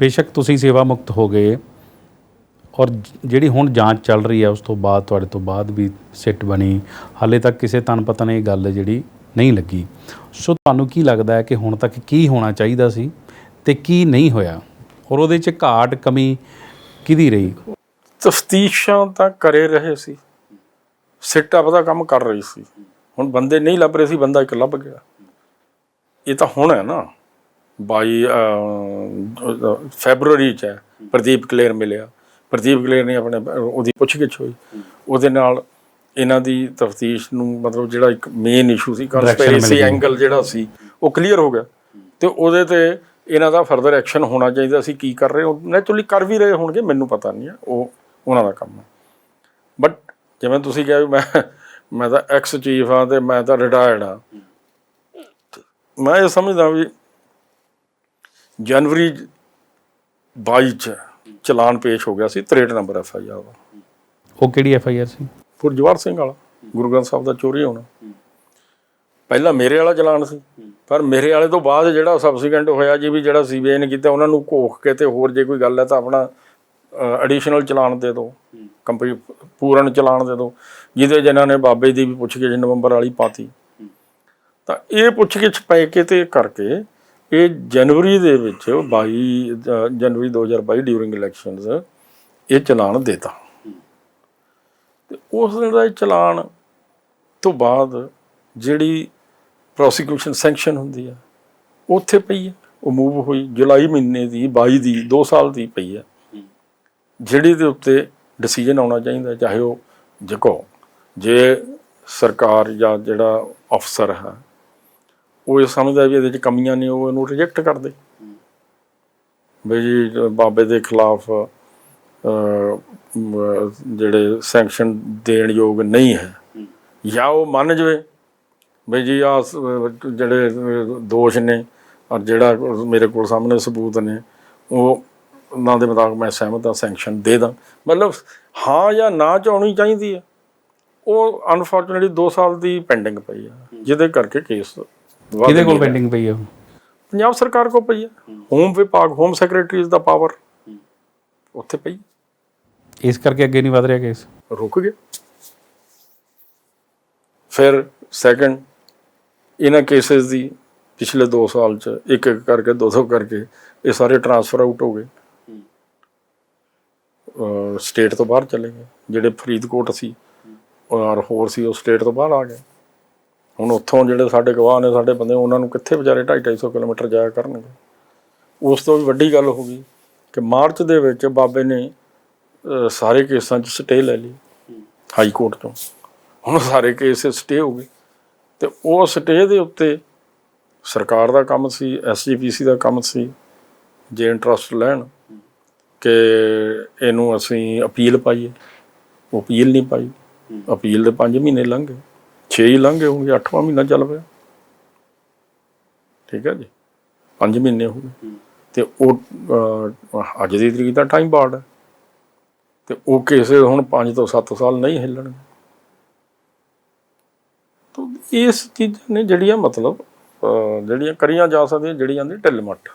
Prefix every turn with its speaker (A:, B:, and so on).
A: ਬੇਸ਼ੱਕ ਤੁਸੀਂ ਸੇਵਾ ਮੁਕਤ ਹੋ ਗਏ ਔਰ ਜਿਹੜੀ ਹੁਣ ਜਾਂਚ ਚੱਲ ਰਹੀ ਹੈ ਉਸ ਤੋਂ ਬਾਅਦ, ਤੁਹਾਡੇ ਤੋਂ ਬਾਅਦ ਵੀ ਸਿੱਟ ਬਣੀ। ਹਾਲੇ ਤੱਕ ਕਿਸੇ ਤਨ ਪਤਾ ਨਹੀਂ ਗੱਲ ਜਿਹੜੀ ਨਹੀਂ ਲੱਗੀ। ਸੋ ਤੁਹਾਨੂੰ ਕੀ ਲੱਗਦਾ ਹੈ ਕਿ ਹੁਣ ਤੱਕ ਕੀ ਹੋਣਾ ਚਾਹੀਦਾ ਸੀ ਤੇ ਕੀ ਨਹੀਂ ਹੋਇਆ? ਔਰ ਉਹਦੇ 'ਚ ਘਾਟ ਕਮੀ ਕਿਹਦੀ ਰਹੀ?
B: ਤਫਤੀਸ਼ਾਂ ਤਾਂ ਕਰੇ ਰਹੇ ਸੀ। ਸਿੱਟ ਆਪਦਾ ਕੰਮ ਕਰ ਰਹੀ ਸੀ। ਹੁਣ ਬੰਦੇ ਨਹੀਂ ਲੱਭ ਰਹੇ ਸੀ, ਬੰਦਾ ਇੱਕ ਲੱਭ ਗਿਆ। ਇਹ ਤਾਂ ਹੁਣ ਹੈ ਨਾ। 22 ਅਹ, ਫੈਬਰੂਅਰੀ ਚ ਹੈ ਪ੍ਰਦੀਪ ਕਲੇਰ ਮਿਲਿਆ। ਪ੍ਰਦੀਪ ਕਲੇਰ ਨੇ ਆਪਣੇ ਉਹਦੀ ਪੁੱਛਗਿੱਛ ਹੋਈ। ਉਹਦੇ ਨਾਲ ਇਹਨਾਂ ਦੀ ਤਫਤੀਸ਼ ਨੂੰ ਮਤਲਬ ਜਿਹੜਾ ਇੱਕ ਮੇਨ ਇਸ਼ੂ ਸੀ ਕਨਸਪੀਰੇਸੀ। ਐਂਗਲ ਜਿਹੜਾ ਸੀ ਉਹ ਕਲੀਅਰ ਹੋ ਗਿਆ। ਤੇ ਉਹਦੇ ਤੇ ਇਹਨਾਂ ਦਾ ਫਰਦਰ ਐਕਸ਼ਨ ਹੋਣਾ ਚਾਹੀਦਾ ਸੀ ਕੀ ਕਰ ਰਹੇ ਹੋ? ਨੈਚੁਰਲੀ ਕਰ ਵੀ ਰਹੇ ਹੋਣਗੇ ਮੈਨੂੰ ਪਤਾ ਨਹੀਂ ਹੈ ਉਹ ਉਹਨਾਂ ਦਾ ਕੰਮ ਹੈ ਬਟ ਜਿਵੇਂ ਤੁਸੀਂ ਕਿਹਾ ਵੀ ਮੈਂ ਮੈਂ ਤਾਂ ਐਕਸ ਚੀਫ ਹਾਂ ਤੇ ਮੈਂ ਤਾਂ ਰਿਟਾਇਰਡ ਹਾਂ। ਮੈਂ ਇਹ ਸਮਝਦਾ ਵੀ ਜਨਵਰੀ 22 ਚ ਚਲਾਨ ਪੇਸ਼ ਹੋ ਗਿਆ ਸੀ 63 ਨੰਬਰ ਐਫ ਆਈ ਆਰ ਦਾ
A: ਉਹ ਕਿਹੜੀ ਐਫ ਆਈ ਆਰ ਸੀ?
B: ਫੁਰਜਵਾਰ ਸਿੰਘ ਵਾਲਾ ਗੁਰੂ ਗ੍ਰੰਥ ਸਾਹਿਬ ਦਾ ਚੋਰੀ ਹੋਣਾ। ਪਹਿਲਾਂ ਮੇਰੇ ਵਾਲਾ ਚਲਾਨ ਸੀ ਪਰ ਮੇਰੇ ਵਾਲੇ ਤੋਂ ਬਾਅਦ ਜਿਹੜਾ ਸਬਸੀਕੁਐਂਟ ਹੋਇਆ ਜੀ ਵੀ ਜਿਹੜਾ ਸੀਬੀਆਈ ਨੇ ਕੀਤਾ ਉਹਨਾਂ ਨੂੰ ਘੋਖ ਕੇ ਤੇ ਹੋਰ ਜੇ ਕੋਈ ਗੱਲ ਹੈ ਤਾਂ ਆਪਣਾ ਐਡੀਸ਼ਨਲ ਚਲਾਨ ਦੇ ਦਿਓ। ਕੰਪਨੀ ਪੂਰਨ ਚਲਾਨ ਦੇ ਦਿਓ ਜਿਹਦੇ ਜਿਨ੍ਹਾਂ ਨੇ ਬਾਬੇ ਦੀ ਵੀ ਪੁੱਛ ਕੇ ਨਵੰਬਰ ਵਾਲੀ ਪਾਤੀ। ਤਾਂ ਇਹ ਪੁੱਛ ਕੇ ਪੈ ਕੇ ਤੇ ਕਰਕੇ ਇਹ ਜਨਵਰੀ ਦੇ ਵਿੱਚ 22 ਅ, ਜਨਵਰੀ 2022 ਡਿਊਰਿੰਗ ਇਲੈਕਸ਼ਨਸ ਇਹ ਚਲਾਨ ਦੇਤਾ। ਤੇ ਉਸ ਦਿਨ ਦਾ ਇਹ ਚਲਾਨ ਤੋਂ ਬਾਅਦ ਜਿਹੜੀ ਪ੍ਰੋਸੀਕਿਊਸ਼ਨ ਸੈਂਕਸ਼ਨ ਹੁੰਦੀ ਹੈ ਉੱਥੇ ਪਈ ਹੈ ਉਹ ਮੂਵ ਹੋਈ ਜੁਲਾਈ ਮਹੀਨੇ ਦੀ 22 ਦੀ 2 ਸਾਲ ਦੀ ਪਈ ਹੈ ਜਿਹੜੀ ਦੇ ਉੱਤੇ ਡਿਸੀਜਨ ਆਉਣਾ ਚਾਹੀਦਾ ਚਾਹੇ ਉਹ ਦੇਖੋ ਜੇ ਸਰਕਾਰ ਜਾਂ ਜਿਹੜਾ ਅਫਸਰ ਹੈ ਉਹ ਇਹ ਸਮਝਦਾ ਵੀ ਇਹਦੇ ਚ ਕਮੀਆਂ ਨੇ, ਉਹ ਇਹਨੂੰ ਰਿਜੈਕਟ ਕਰਦੇ। ਵੀ ਜੀ, ਬਾਬੇ ਦੇ ਖਿਲਾਫ ਜਿਹੜੇ ਸੈਂਕਸ਼ਨ ਦੇਣ ਯੋਗ ਨਹੀਂ ਹੈ। ਜਾਂ ਉਹ ਮੰਨ ਜਵੇ ਵੀ ਜੀ ਆ ਜਿਹੜੇ ਦੋਸ਼ ਨੇ, ਔਰ ਜਿਹੜਾ ਮੇਰੇ ਕੋਲ ਸਾਹਮਣੇ ਸਬੂਤ ਨੇ, ਉਹ ਉਹਨਾਂ ਦੇ ਮੁਤਾਬਕ ਮੈਂ ਸਹਿਮਤ ਹਾਂ ਸੈਂਕਸ਼ਨ ਦੇ ਦਾਂ। ਮਤਲਬ ਹਾਂ ਜਾਂ ਨਾ ਚ ਆਉਣੀ ਚਾਹੀਦੀ ਹੈ। ਉਹ ਅਨਫੋਰਚੂਨਟਲੀ 2 ਸਾਲ ਦੀ ਪੈਂਡਿੰਗ ਪਈ ਆ ਜਿਹਦੇ ਕਰਕੇ ਕੇਸ
A: ਕਿਹਦੇ ਕੋਲ। ਪੈਂਡਿੰਗ ਪਈ ਹੈ ਉਹ?
B: ਪੰਜਾਬ ਸਰਕਾਰ ਕੋ ਪਈ ਹੈ। ਹੋਮ ਵਿਭਾਗ ਹੋਮ ਸੈਕਟਰੀ ਦਾ ਪਾਵਰ ਉੱਥੇ ਪਈ।
A: ਇਸ ਕਰਕੇ ਅੱਗੇ ਨਹੀਂ ਵਧ ਰਿਹਾ ਕੇਸ
B: ਰੁਕ ਗਿਆ। ਫਿਰ ਸੈਕੰਡ ਇਹਨਾਂ ਕੇਸਸ ਦੀ ਪਿਛਲੇ 2 ਸਾਲ ਚ ਇੱਕ ਇੱਕ ਕਰਕੇ 200 ਕਰਕੇ ਇਹ ਸਾਰੇ ਟਰਾਂਸਫਰ ਆਊਟ ਹੋ ਗਏ। ਸਟੇਟ ਤੋਂ ਬਾਹਰ ਚਲੇ ਗਏ। ਜਿਹੜੇ ਫਰੀਦਕੋਟ ਸੀ ਔਰ ਹੋਰ ਸੀ ਉਹ ਸਟੇਟ ਤੋਂ ਬਾਹਰ ਆ ਗਏ। ਹੁਣ ਉੱਥੋਂ ਜਿਹੜੇ ਸਾਡੇ ਗਵਾਹ ਨੇ ਸਾਡੇ ਬੰਦੇ ਉਹਨਾਂ ਨੂੰ ਕਿੱਥੇ ਵਿਚਾਰੇ 2.5 250 ਕਿਲੋਮੀਟਰ ਜਾਇਆ ਕਰਨਗੇ? ਉਸ ਤੋਂ ਵੀ ਵੱਡੀ ਗੱਲ ਹੋ ਗਈ ਕਿ ਮਾਰਚ ਦੇ ਵਿੱਚ ਬਾਬੇ ਨੇ ਸਾਰੇ ਕੇਸਾਂ 'ਚ ਸਟੇ ਲੈ ਲਈ ਹਾਈ ਕੋਰਟ ਤੋਂ। ਹੁਣ ਸਾਰੇ ਕੇਸ ਸਟੇ ਹੋ ਗਏ। ਤੇ ਉਹ ਸਟੇ ਦੇ ਉੱਤੇ ਸਰਕਾਰ ਦਾ ਕੰਮ ਸੀ ਐਸਜੀਪੀਸੀ ਦਾ ਕੰਮ ਸੀ ਜੇ ਇੰਟਰਸਟ ਲੈਣ ਕਿ ਇਹਨੂੰ ਅਸੀਂ ਅਪੀਲ ਪਾਈਏ। ਉਹ ਅਪੀਲ ਨਹੀਂ ਪਾਈ। ਅਪੀਲ ਦੇ 5 ਮਹੀਨੇ ਲੰਘ ਗਏ। 6 ਹੀ ਲੰਘ ਗਏ ਹੋਣਗੇ 8ਵਾਂ ਮਹੀਨਾ ਚੱਲ ਪਿਆ। ਠੀਕ ਹੈ ਜੀ? 5 ਮਹੀਨੇ ਹੋ ਗਏ। ਤੇ ਉਹ ਅੱਜ ਦੀ ਤਰੀਕ ਦਾ ਟਾਈਮ ਬਾਰਡ ਹੈ। ਤੇ ਉਹ ਕੇਸ ਹੁਣ 5 ਤੋਂ 7 ਸਾਲ ਨਹੀਂ ਹਿੱਲਣਗੇ। ਤਾਂ ਇਸ ਚੀਜ਼ਾਂ ਨੇ ਜਿਹੜੀਆਂ ਮਤਲਬ ਜਿਹੜੀਆਂ ਕਰੀਆਂ ਜਾ ਸਕਦੀਆਂ ਜਿਹੜੀਆਂ ਦੀ ਢਿੱਲ ਮੱਠ।